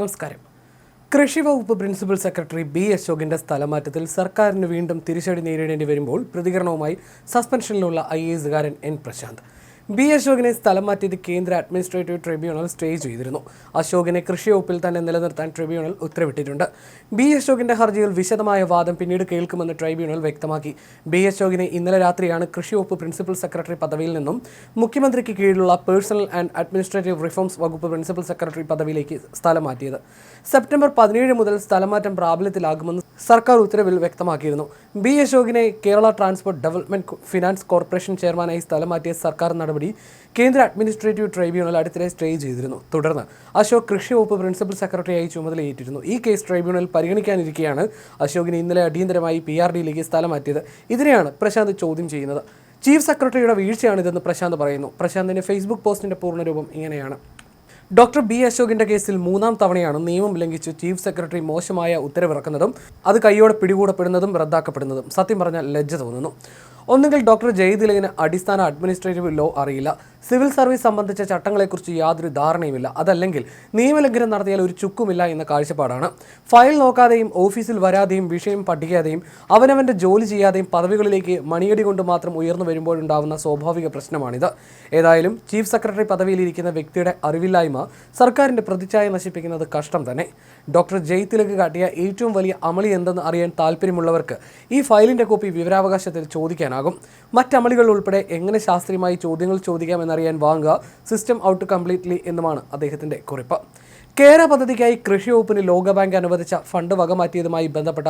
നമസ്കാരം. കൃഷി വകുപ്പ് പ്രിൻസിപ്പൽ സെക്രട്ടറി ബി അശോകിന്റെ സ്ഥലമാറ്റത്തിൽ സർക്കാരിന് വീണ്ടും തിരിച്ചടി നേരിടേണ്ടി വരുമ്പോൾ പ്രതികരണവുമായി സസ്പെൻഷനിലുള്ള ഐ എസുകാരൻ എൻ പ്രശാന്ത്. ബി അശോകിനെ സ്ഥലം മാറ്റിയത് കേന്ദ്ര അഡ്മിനിസ്ട്രേറ്റീവ് ട്രിബ്യൂണൽ സ്റ്റേ ചെയ്തിരുന്നു. അശോകിനെ കൃഷി വകുപ്പിൽ തന്നെ നിലനിർത്താൻ ട്രിബ്യൂണൽ ഉത്തരവിട്ടിട്ടുണ്ട്. ബി അശോകിന്റെ ഹർജിയിൽ വിശദമായ വാദം പിന്നീട് കേൾക്കുമെന്ന് ട്രൈബ്യൂണൽ വ്യക്തമാക്കി. ബി അശോകിനെ ഇന്നലെ രാത്രിയാണ് കൃഷി വകുപ്പ് പ്രിൻസിപ്പൽ സെക്രട്ടറി പദവിയിൽ നിന്നും മുഖ്യമന്ത്രിക്ക് കീഴിലുള്ള പേഴ്സണൽ ആൻഡ് അഡ്മിനിസ്ട്രേറ്റീവ് റിഫോംസ് വകുപ്പ് പ്രിൻസിപ്പൽ സെക്രട്ടറി പദവിയിലേക്ക് സ്ഥലം മാറ്റിയത്. സെപ്റ്റംബർ പതിനേഴ് മുതൽ സ്ഥലമാറ്റം പ്രാബല്യത്തിലാകുമെന്ന് സർക്കാർ ഉത്തരവിൽ വ്യക്തമാക്കിയിരുന്നു. B. അശോകിനെ Kerala transport development finance corporation ചെയർമാനായി സ്ഥലം മാറ്റിയ സർക്കാർ നടപടി കേന്ദ്ര അഡ്മിനിസ്ട്രേറ്റീവ് ട്രൈബ്യൂണൽ അടുത്തിടെ സ്റ്റേ ചെയ്തിരുന്നു. തുടർന്ന് അശോക് കൃഷി വകുപ്പ് പ്രിൻസിപ്പൽ സെക്രട്ടറിയായി ചുമതലയേറ്റിരുന്നു. ഈ കേസ് ട്രൈബ്യൂണൽ പരിഗണിക്കാനിരിക്കെയാണ് അശോകിനെ ഇന്നലെ അടിയന്തരമായി പി ആർ ഡിയിലേക്ക് സ്ഥലം മാറ്റിയത്. ഇതിനെയാണ് പ്രശാന്ത് ചോദ്യം ചെയ്യുന്നത്. ചീഫ് സെക്രട്ടറിയുടെ വീഴ്ചയാണിതെന്ന് പ്രശാന്ത് പറയുന്നു. പ്രശാന്തിന്റെ ഫേസ്ബുക്ക് പോസ്റ്റിന്റെ പൂർണരൂപം ഇങ്ങനെയാണ്. ഡോക്ടർ ബി അശോകിന്റെ കേസിൽ മൂന്നാം തവണയാണ് നിയമം ലംഘിച്ച് ചീഫ് സെക്രട്ടറി മോശമായ ഉത്തരവിറക്കുന്നതും അത് കൈയോടെ പിടികൂടപ്പെടുന്നതും റദ്ദാക്കപ്പെടുന്നതും. സത്യം പറഞ്ഞാൽ ലജ്ജ തോന്നുന്നു. ഒന്നുകിൽ ഡോക്ടർ ജയതിലകിന് അടിസ്ഥാന അഡ്മിനിസ്ട്രേറ്റീവ് ലോ അറിയില്ല. സിവിൽ സർവീസ് സംബന്ധിച്ച ചട്ടങ്ങളെക്കുറിച്ച് യാതൊരു ധാരണയുമില്ല. അതല്ലെങ്കിൽ നിയമലംഘനം നടത്തിയാൽ ഒരു ചുക്കുമില്ല എന്ന കാഴ്ചപ്പാടാണ്. ഫയൽ നോക്കാതെയും ഓഫീസിൽ വരാതെയും വിഷയം പഠിക്കാതെയും അവനവന്റെ ജോലി ചെയ്യാതെയും പദവികളിലേക്ക് മണിയടി കൊണ്ട് മാത്രം ഉയർന്നു വരുമ്പോഴുണ്ടാവുന്ന സ്വാഭാവിക പ്രശ്നമാണിത്. ഏതായാലും ചീഫ് സെക്രട്ടറി പദവിയിലിരിക്കുന്ന വ്യക്തിയുടെ അറിവില്ലായ്മ സർക്കാരിന്റെ പ്രതിച്ഛായ നശിപ്പിക്കുന്നത് കഷ്ടം തന്നെ. ഡോക്ടർ ജയ്തിലക് കാട്ടിയ ഏറ്റവും വലിയ അമളി എന്തെന്ന് അറിയാൻ താല്പര്യമുള്ളവർക്ക് ഈ ഫയലിന്റെ കോപ്പി വിവരാവകാശത്തിൽ ചോദിക്കാനാകും. മറ്റമളികൾ ഉൾപ്പെടെ എങ്ങനെ ശാസ്ത്രീയമായി ചോദ്യങ്ങൾ ചോദിക്കാമെന്നറിയാൻ വാങ്ങുക. സിസ്റ്റം ഔട്ട് കംപ്ലീറ്റ്ലി എന്നുമാണ് അദ്ദേഹത്തിന്റെ കുറിപ്പ്. കേര പദ്ധതിക്കായി കൃഷി വകുപ്പിന് ലോകബാങ്ക് അനുവദിച്ച ഫണ്ട് വകമാറ്റിയതുമായി ബന്ധപ്പെട്ട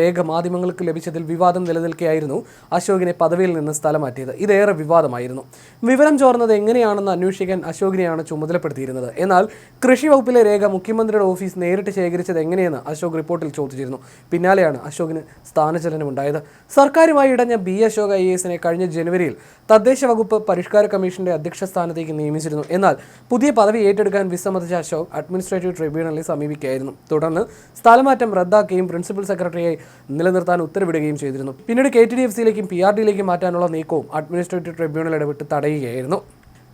രേഖ മാധ്യമങ്ങൾക്ക് ലഭിച്ചതിൽ വിവാദം നിലനിൽക്കെയായിരുന്നു അശോകിനെ പദവിയിൽ നിന്ന് സ്ഥലം മാറ്റിയത് ഇതേറെ വിവാദമായിരുന്നു. വിവരം ചോർന്നത് എങ്ങനെയാണെന്ന് അന്വേഷിക്കാൻ അശോകിനെയാണ് ചുമതലപ്പെടുത്തിയിരുന്നത്. എന്നാൽ കൃഷി വകുപ്പിലെ രേഖ മുഖ്യമന്ത്രിയുടെ ഓഫീസ് നേരിട്ട് ശേഖരിച്ചത് എങ്ങനെയെന്ന് അശോക് റിപ്പോർട്ടിൽ ചോദിച്ചിരുന്നു. പിന്നാലെയാണ് അശോകിന് സ്ഥാനചലനമുണ്ടായത്. സർക്കാരുമായി ഇടഞ്ഞ ബി അശോക് ഐ എസിനെ കഴിഞ്ഞ ജനുവരിയിൽ തദ്ദേശ വകുപ്പ് പരിഷ്കാര കമ്മീഷന്റെ അധ്യക്ഷ സ്ഥാനത്തേക്ക് നിയമിച്ചിരുന്നു. എന്നാൽ പുതിയ പദവി ഏറ്റെടുക്കാൻ വിസമ്മതിച്ച അശോക് അഡ്മിനിസ്ട്രേറ്റീവ് ട്രിബ്യൂണലിനെ സമീപിക്കുകയായിരുന്നു. തുടർന്ന് സ്ഥലമാറ്റം റദ്ദാക്കുകയും പ്രിൻസിപ്പൽ സെക്രട്ടറിയെ നിലനിർത്താൻ ഉത്തരവിടുകയും ചെയ്തിരുന്നു. പിന്നീട് കെ ടി ഡി എഫ് സിയിലേക്കും പി ആർ ഡിയിലേക്കും മാറ്റാനുള്ള നീക്കവും അഡ്മിനിസ്ട്രേറ്റീവ് ട്രിബ്യൂണൽ ഇടപെട്ട് തടയുകയായിരുന്നു.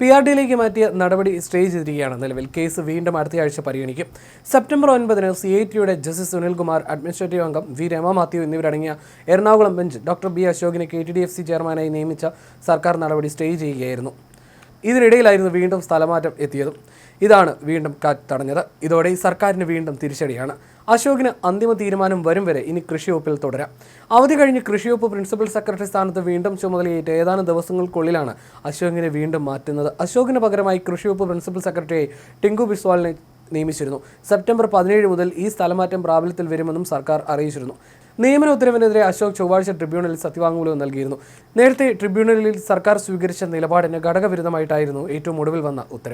പി ആർ ഡിയിലേക്ക് മാറ്റിയ നടപടി സ്റ്റേ ചെയ്തിരിക്കുകയാണ് നിലവിൽ. കേസ് വീണ്ടും അടുത്തയാഴ്ച പരിഗണിക്കും. സെപ്റ്റംബർ ഒൻപതിന് സി ഐ ടിയുടെ ജസ്റ്റിസ് സുനിൽകുമാർ അഡ്മിനിസ്ട്രേറ്റീവ് അംഗം വി രമ മാത്യു എന്നിവരടങ്ങിയ Ernakulam bench doctor B അശോകിനെ K T D F C ചെയർമാനായി നിയമിച്ച സർക്കാർ നടപടി സ്റ്റേ ചെയ്യുകയായിരുന്നു. ഇതിനിടയിലായിരുന്നു വീണ്ടും സ്ഥലമാറ്റം എത്തിയതും. ഇതാണ് വീണ്ടും കാറ്റ് തടഞ്ഞത് ഇതോടെ സർക്കാരിന് വീണ്ടും തിരിച്ചടിയാണ്. അശോകിന് അന്തിമ തീരുമാനം വരും വരെ ഇനി കൃഷിവകുപ്പിൽ തുടരാം. അവധി കഴിഞ്ഞ് കൃഷിവകുപ്പ് പ്രിൻസിപ്പൽ സെക്രട്ടറി സ്ഥാനത്ത് വീണ്ടും ചുമതലയേറ്റ് ഏതാനും ദിവസങ്ങൾക്കുള്ളിലാണ് അശോകിനെ വീണ്ടും മാറ്റുന്നത്. അശോകിന് പകരമായി കൃഷിവകുപ്പ് പ്രിൻസിപ്പൽ സെക്രട്ടറിയായി ടിങ്കു ബിസ്വാളിനെ നിയമിച്ചിരുന്നു. സെപ്റ്റംബർ പതിനേഴ് മുതൽ ഈ സ്ഥലമാറ്റം പ്രാബല്യത്തിൽ വരുമെന്നും സർക്കാർ അറിയിച്ചിരുന്നു. നിയമന ഉത്തരവിനെതിരെ അശോക് ചൊവ്വാഴ്ച ട്രിബ്യൂണലിൽ സത്യവാങ്മൂലം നൽകിയിരുന്നു. നേരത്തെ ട്രിബ്യൂണലിൽ സർക്കാർ സ്വീകരിച്ച നിലപാടിന് ഘടകവിരുദ്ധമായിട്ടായിരുന്നു ഏറ്റവും ഒടുവിൽ വന്ന ഉത്തരവ്.